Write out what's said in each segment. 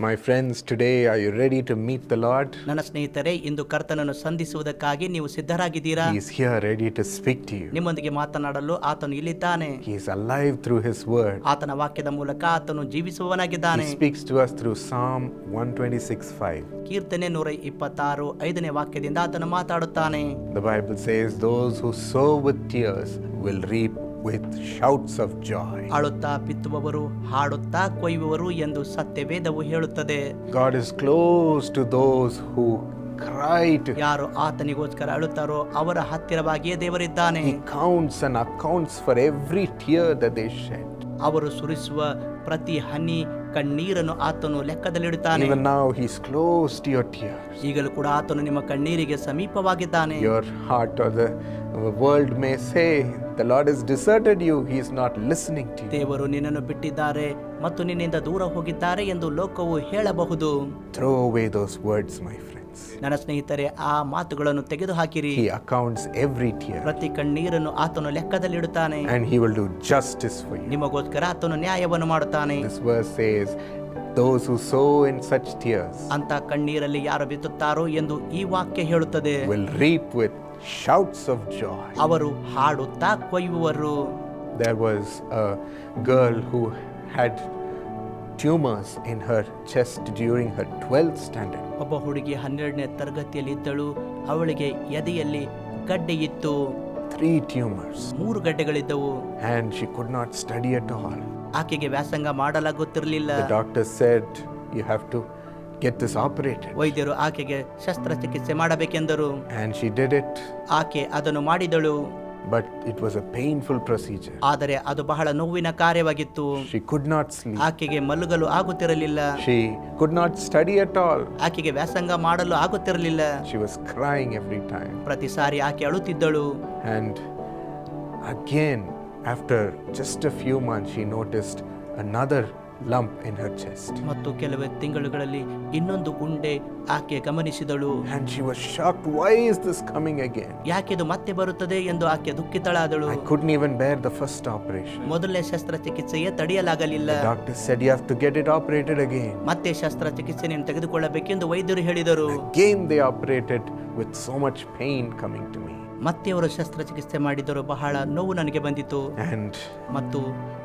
My friends, today are you ready to meet the Lord? ನನ್ನ ಸ್ನೇಹಿತರೆ ಇಂದು ಕರ್ತನನ್ನು ಸಂಧಿಸುವುದಕ್ಕಾಗಿ ನೀವು ಸಿದ್ಧರಾಗಿದ್ದೀರಾ He is here ready to speak to you. ನಿಮ್ಮೊಂದಿಗೆ ಮಾತನಾಡಲು ಆತನು ಇಲ್ಲಿದ್ದಾನೆ He is alive through His word. ಆತನ ವಾಕ್ಯದ ಮೂಲಕ ಆತನು He ಜೀವಿಸುವವನಾಗಿದ್ದಾನೆ speaks to us through Psalm 126 5. ಕೀರ್ತನೆ ನೂರ ಇಪ್ಪತ್ತಾರು ಐದನೇ ವಾಕ್ಯದಿಂದ ಆತನು ಮಾತಾಡುತ್ತಾನೆ The Bible says, Those who sow with tears will reap with shouts of joy. ಅಳುತ್ತಾ ಬಿತ್ತುವವರು ಹಾಡುತ್ತಾ ಕೊಯ್ಯುವವರು ಎಂದು ಸತ್ಯವೇದವು ಹೇಳುತ್ತದೆ God is close to those who cry to Him. ಯಾರು ಆತನಿಗೋಸ್ಕರ ಅಳುತ್ತಾರೋ ಅವರ ಹತ್ತಿರವಾಗಿಯೇ ದೇವರಿದ್ದಾನೆ He counts and accounts for every tear that they shed. ಅವರು ಸುರಿಸುವ ಪ್ರತಿ ಹನಿ ಕಣ್ಣೀರನ್ನು ಆತನು ಲೆಕ್ಕದಲ್ಲಿಡುತ್ತಾನೆ. Even now he close to your ಈಗಲೂ ಕೂಡ ಆತನು ನಿಮ್ಮ ಕಣ್ಣೀರಿಗೆ ಸಮೀಪವಾಗಿದ್ದಾನೆ. Your heart the world may say the Lord is deserted you he is not listening to you ದೇವರು ನಿನ್ನನ್ನು ಬಿಟ್ಟಿದ್ದಾರೆ ಮತ್ತು ನಿನ್ನಿಂದ ದೂರ ಹೋಗಿದ್ದಾರೆ ಎಂದು ಲೋಕವು ಹೇಳಬಹುದು. Throw away those words my friend ನನ್ನ ಸ್ನೇಹಿತರೆ ಆ ಮಾತುಗಳನ್ನು ತೆಗೆದು ಹಾಕಿರಿ ಅಕೌಂಟ್ಸ್ ಎವ್ರಿ tear. ಪ್ರತಿ ಕಣ್ಣೀರನ್ನು ಆತನು ಲೆಕ್ಕದಲ್ಲಿಡುತ್ತಾನೆ. And He will do justice for you. ನಿಮಗೋಸ್ಕರ ಆತನು ನ್ಯಾಯವನ್ನು ಮಾಡುತ್ತಾನೆ. This verse says, Those who sow in such tears ಅಂತ ಕಣ್ಣೀರಲ್ಲಿ ಯಾರು ಬಿತ್ತುತ್ತಾರೋ ಎಂದು ಈ ವಾಕ್ಯ ಹೇಳುತ್ತದೆ. will reap with shouts of joy. ಅವರು ಹಾಡುತ್ತಾ ಕೊಯ್ಯುವರು. There was a girl who had tumors in her chest during her 12th standard. ಒಬ್ಬ ಹುಡುಗಿ ಹನ್ನೆರಡನೇ ತರಗತಿಯಲ್ಲಿ ಇದ್ದಳು ಅವಳಿಗೆ ಎದೆಯಲ್ಲಿ ಗಡ್ಡೆ ಇತ್ತು Three tumors. ಮೂರು ಗಡ್ಡೆಗಳಿದ್ದವು And she could not study at all. ಆಕೆಗೆ ವ್ಯಾಸಂಗ ಮಾಡಲಾಗುತ್ತಿರಲಿಲ್ಲ The doctor said, You have to get this operated. ವೈದ್ಯರು ಆಕೆಗೆ ಶಸ್ತ್ರಚಿಕಿತ್ಸೆ ಮಾಡಬೇಕೆಂದರು And she did it, ಆಕೆ ಅದನ್ನು ಮಾಡಿದಳು but it was a painful procedure ಆದರೆ ಅದು ಬಹಳ ನೋವಿನ ಕಾರ್ಯವಾಗಿತ್ತು. ಶಿ ಕುಡ್ ನಾಟ್ ಸ್ಲೀಪ್ ಆಕೆಗೆ ಮಲಗಲು ಆಗುತ್ತಿರಲಿಲ್ಲ. She could not study at all ಆಕೆಗೆ ವ್ಯಾಸಂಗ ಮಾಡಲು ಆಗುತ್ತಿರಲಿಲ್ಲ. She was crying every time ಪ್ರತಿ ಸಾರಿ ಆಕೆ ಅಳುತ್ತಿದ್ದಳು. And again after just a few month she noticed another lump in her chest. ಮತ್ತು ಕೆಲವೇ ತಿಂಗಳುಗಳಲ್ಲಿ ಇನ್ನೊಂದು ಗುಂಡೆ ಆಕೆ ಗಮನಿಸಿದಳು And she was shocked. Why is this coming again? ಯಾಕೆದು ಮತ್ತೆ ಬರುತ್ತದೆ ಎಂದು ಆಕೆ ದುಃಖಿತಳಾದಳು I couldn't even bear the first operation. ಮೊದಲನೇ ಶಸ್ತ್ರಚಿಕಿತ್ಸೆಯೇ ತಡೆಯಲಾಗಲಿಲ್ಲ The doctor said, You have to get it operated again. ಮತ್ತೆ ಶಸ್ತ್ರಚಿಕಿತ್ಸೆಯನ್ನು ತೆಗೆದುಕೊಳ್ಳಬೇಕೆಂದು ವೈದ್ಯರು ಹೇಳಿದರು Again, they operated with so much pain coming to me. ಮತ್ತೆ ಅವರು ಶಸ್ತ್ರಚಿಕಿತ್ಸೆ ಮಾಡಿದರು ಬಹಳ ನೋವು ನನಗೆ ಬಂದಿತು And ಮತ್ತು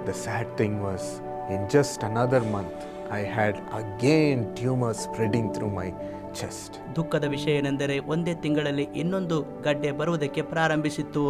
the sad thing was, in just another month, I had again tumors spreading through my chest. ದುಃಖದ ವಿಷಯ ಏನೆಂದರೆ ಒಂದೇ ತಿಂಗಳಲ್ಲಿ ಇನ್ನೊಂದು ಗಡ್ಡೆ ಬರುವುದಕ್ಕೆ ಪ್ರಾರಂಭಿಸಿತ್ತು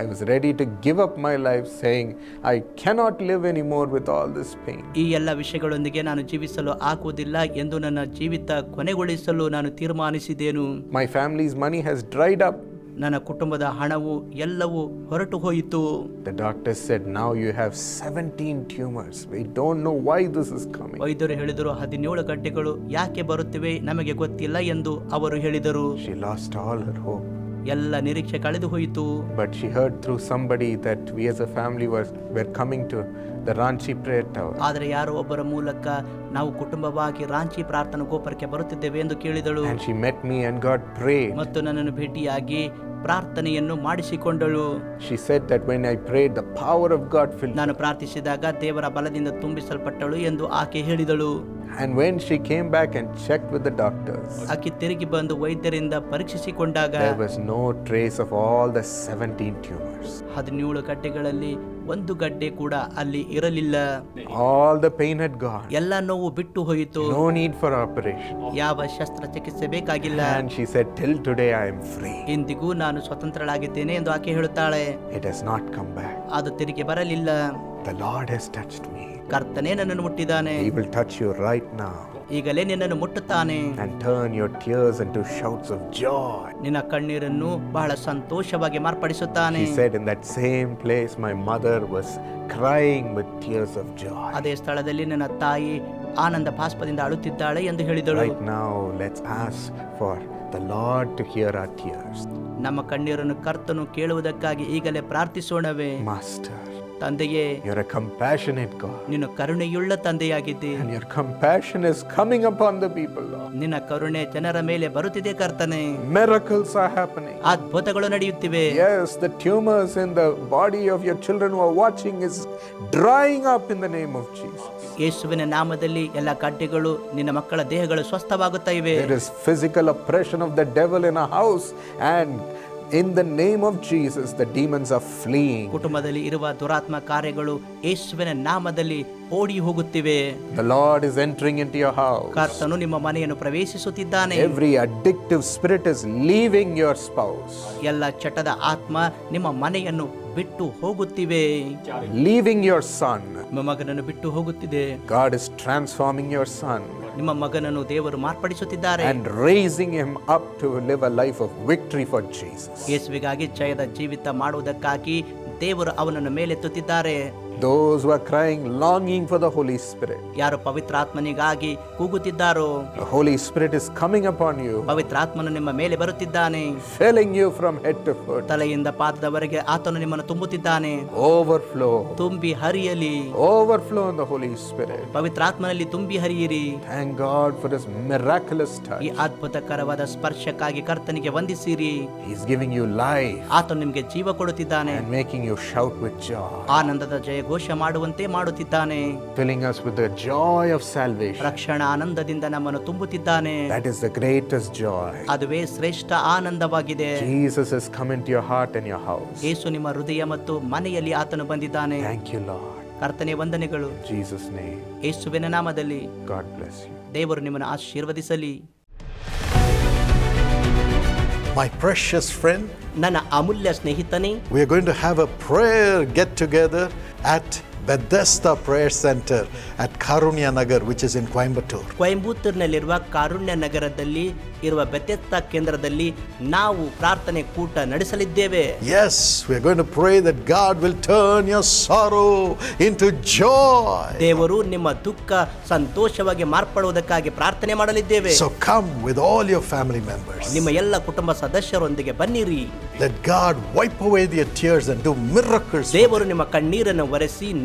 I was ready to give up my life, saying, I cannot live anymore with all this pain. ಈ ಎಲ್ಲ ವಿಷಯಗಳೊಂದಿಗೆ ನಾನು ಜೀವಿಸಲು ಆಗುವುದಿಲ್ಲ ಎಂದು ನನ್ನ ಜೀವಿತ ಕೊನೆಗೊಳಿಸಲು ನಾನು ತೀರ್ಮಾನಿಸಿದೆನು My family's money has dried up. ನನ್ನ ಕುಟುಂಬದ ಹಣವು ಎಲ್ಲವೂ ಹೊರಟುಹೋಯಿತು the doctor said now you have 17 tumours we don't know why this is coming ವೈದ್ಯರು ಹೇಳಿದರು 17 ಗಂಟೆಗಳು ಯಾಕೆ ಬರುತ್ತಿವೆ ನಮಗೆ ಗೊತ್ತಿಲ್ಲ ಎಂದು ಅವರು ಹೇಳಿದರು. She lost all her hope ಎಲ್ಲ ನಿರೀಕ್ಷೆ ಕಳೆದುಹೋಯಿತು. But she heard through somebody that we as a family were were coming to the Ranchi prayer tower ಆದರೆ ಯಾರೋ ಒಬ್ಬರ ಮೂಲಕ ನಾವು ಕುಟುಂಬವಾಗಿ ರಾಂಚಿ ಪ್ರಾರ್ಥನಾ ಗೋಪುರಕ್ಕೆ ಬರುತ್ತಿದ್ದೇವೆ ಎಂದು ಕೇಳಿದಳು And she met me and God prayed. ಮತ್ತು ನನ್ನನ್ನು ಭೇಟಿಯಾಗಿ ಪ್ರಾರ್ಥನೆಯನ್ನು ಮಾಡಿಸಿಕೊಂಡಳು She said that when I prayed, the power of God filled. ನಾನು ಪ್ರಾರ್ಥಿಸಿದಾಗ ದೇವರ ಬಲದಿಂದ ತುಂಬಿಸಲ್ಪಟ್ಟಳು ಎಂದು ಆಕೆ ಹೇಳಿದಳು And when she came back and checked with the doctors, ಆಕೆ ತಿರುಗಿ ಬಂದು ವೈದ್ಯರಿಂದ ಪರೀಕ್ಷಿಸಿಕೊಂಡಾಗ there was no trace of all the 17 tumors. ಹದಿನೇಳು ಗಡ್ಡೆಗಳಲ್ಲಿ ಒಂದು ಗಡ್ಡೆ ಕೂಡ ಅಲ್ಲಿ ಇರಲಿಲ್ಲ All the pain had gone. ಎಲ್ಲ ನೋವು ಬಿಟ್ಟು ಹೋಯಿತು No need for operation. ಯಾವ ಶಸ್ತ್ರಚಿಕಿತ್ಸೆ ಬೇಕಾಗಿಲ್ಲ And she said, Till today I am free. ಇಂದಿಗೂ ನಾನು ಸ್ವತಂತ್ರಳಾಗಿದ್ದೇನೆ ಎಂದು ಆಕೆ ಹೇಳುತ್ತಾಳೆ It has not come back. ಅದು ತಿರುಗಿ ಬರಲಿಲ್ಲ The Lord has touched me. ಕರ್ತನೇ ನನ್ನನ್ನು ಮುಟ್ಟಿದ್ದಾನೆ He will touch you right now ಈಗಲೇ ನಿನ್ನನ್ನು ಮುಟ್ಟುತ್ತಾನೆ and turn your tears into shouts of joy. ನಿನ್ನ ಕಣ್ಣೀರನ್ನು ಬಹಳ ಸಂತೋಷವಾಗಿ ಮಾರ್ಪಡಿಸುತ್ತಾನೆ He said, In that same place, my mother was crying with tears of joy. ಅದೇ ಸ್ಥಳದಲ್ಲಿ ನನ್ನ ತಾಯಿ ಆನಂದ ಭಾಸ್ಪದಿಂದ ಅಳುತ್ತಿದ್ದಾಳೆ ಎಂದು ಹೇಳಿದಳು Right now, let's ask for the Lord to hear our tears. ನಮ್ಮ ಕಣ್ಣೀರನ್ನು ಕರ್ತನು ಕೇಳುವುದಕ್ಕಾಗಿ ಈಗಲೇ ಪ್ರಾರ್ಥಿಸೋಣವೇ Master, ತಂದೆಯೇ You're a compassionate God. ನೀನು ಕರುಣೆಯುಳ್ಳ ತಂದೆಯಾಗಿದ್ದೆ And your compassion is coming upon the people, Lord. ನಿನ್ನ ಕರುಣೆ ಜನರ ಮೇಲೆ ಬರುತ್ತಿದೆ ಕರ್ತನೆ Miracles are happening. ಅದ್ಭುತಗಳು ನಡೆಯುತ್ತಿವೆ Yes, the tumors in the body of your children who are watching is drying up in the name of Jesus. ಯೇಸುವಿನ ನಾಮದಲ್ಲಿ ಎಲ್ಲ ಗಡ್ಡೆಗಳು ನಿನ್ನ ಮಕ್ಕಳ ದೇಹಗಳು ಸ್ವಸ್ಥವಾಗುತ್ತಾ ಇವೆ There is physical oppression of the devil in a house, and in the name of Jesus, the demons are fleeing. ಕುಟುಂಬದಲ್ಲಿ ಇರುವ ದುರಾತ್ಮ ಕಾರ್ಯಗಳು ಯೇಸುವಿನ ನಾಮದಲ್ಲಿ ಓಡಿ ಹೋಗುತ್ತಿವೆ. The Lord is entering into your house ಕರ್ತನು ನಿಮ್ಮ ಮನೆಯನ್ನು ಪ್ರವೇಶಿಸುತ್ತಿದ್ದಾನೆ. Every addictive spirit is leaving your spouse ಎಲ್ಲ ಚಟದ ಆತ್ಮ ನಿಮ್ಮ ಮನೆಯನ್ನು ಬಿಟ್ಟು ಹೋಗುತ್ತಿವೆ. ಲೀವಿಂಗ್ ಯುವರ್ ಸನ್ ನಿಮ್ಮ ಮಗನನ್ನು ಬಿಟ್ಟು ಹೋಗುತ್ತಿದೆ. God is transforming your son ನಿಮ್ಮ ಮಗನನ್ನು ದೇವರು ಮಾರ್ಪಡಿಸುತ್ತಿದ್ದಾರೆ. And raising him up to live a life of victory for Jesus ಯೇಸುವಿಗಾಗಿ ಜಯದ ಜೀವಿತ ಮಾಡುವುದಕ್ಕಾಗಿ ದೇವರು ಅವನನ್ನು ಮೇಲೆತ್ತುತ್ತಿದ್ದಾರೆ. Those who are crying, longing for the Holy Spirit, ಯಾರು ಪವಿತ್ರಾತ್ಮನಿಗಾಗಿ ಕೂಗುತ್ತಿದ್ದಾರೋ the Holy Spirit is coming upon you, ಪವಿತ್ರಾತ್ಮನು ನಿಮ್ಮ ಮೇಲೆ ಬರುತ್ತಿದ್ದಾನೆ filling you from head to foot. ತಲೆಯಿಂದ ಪಾದದವರೆಗೆ ಆತನು ನಿಮ್ಮನ್ನು ತುಂಬುತ್ತಿದ್ದಾನೆ Overflow, ತುಂಬಿ ಹರಿಯಲಿ overflow in the Holy Spirit. ಪವಿತ್ರಾತ್ಮನಲ್ಲಿ ತುಂಬಿ ಹರಿಯಿರಿ Thank God for His miraculous touch. ಈ ಅದ್ಭುತಕರವಾದ ಸ್ಪರ್ಶಕ್ಕಾಗಿ ಕರ್ತನಿಗೆ ವಂದಿಸಿರಿ He's giving you life ಆತನು ನಿಮಗೆ ಜೀವ ಕೊಡುತ್ತಿದ್ದಾನೆ and making you shout with joy, ಆನಂದದ ಜಯ ಘೋಷ ಮಾಡುವಂತೆ ಮಾಡುತ್ತಿದ್ದಾನೆ. Filling us with the joy of salvation ರಕ್ಷಣಾ ಆನಂದದಿಂದ ನಮ್ಮನ್ನು ತುಂಬುತ್ತಿದ್ದಾನೆ. That is the greatest joy ಅದುವೇ ಶ್ರೇಷ್ಠ ಆನಂದವಾಗಿದೆ. Jesus is coming to your heart and your house ಯೇಸು ನಿಮ್ಮ ಹೃದಯ ಮತ್ತು ಮನೆಯಲ್ಲಿ ಆತನು ಬಂದಿದ್ದಾನೆ. ಥ್ಯಾಂಕ್ ಯು ಲಾರ್ಡ್ ಕರ್ತನೆ ವಂದನೆಗಳು. ಜೀಸಸ್ ನೇ ಯೇಸುವಿನ ನಾಮದಲ್ಲಿ. ಗಾಡ್ ಬ್ಲೆಸ್ ಯು ದೇವರು ನಿಮ್ಮನ್ನು ಆಶೀರ್ವದಿಸಲಿ. ಮೈ ಪ್ರೆಷಸ್ ಫ್ರೆಂಡ್ ನನ್ನ ಅಮೂಲ್ಯ ಸ್ನೇಹಿತನೇ we are going to have a prayer get together at Bethesda Prayer Center at Karunya Nagar, which is in Coimbatore. ಕೊಯಂಬತ್ತೂರಿನಲ್ಲಿರುವ ಕಾರುಣ್ಯ ನಗರದಲ್ಲಿ ಇರುವ ಬೆತ್ತೆತ್ತ ಕೇಂದ್ರದಲ್ಲಿ ನಾವು ಪ್ರಾರ್ಥನೆ ಕೂಟ ನಡೆಸಲಿದ್ದೇವೆ Yes, we are going to pray that God will turn your sorrow into joy. ದೇವರು ನಿಮ್ಮ ದುಃಖ ಸಂತೋಷವಾಗಿ ಮಾರ್ಪಡುವುದಕ್ಕಾಗಿ ಪ್ರಾರ್ಥನೆ ಮಾಡಲಿದ್ದೇವೆ So come with all your family members. ನಿಮ್ಮ ಎಲ್ಲ ಕುಟುಂಬ ಸದಸ್ಯರೊಂದಿಗೆ ಬನ್ನಿರಿ Let God wipe away their tears and do miracles. ದೇವರು ನಿಮ್ಮ ಕಣ್ಣೀರನ್ನು ಒರೆಸಿ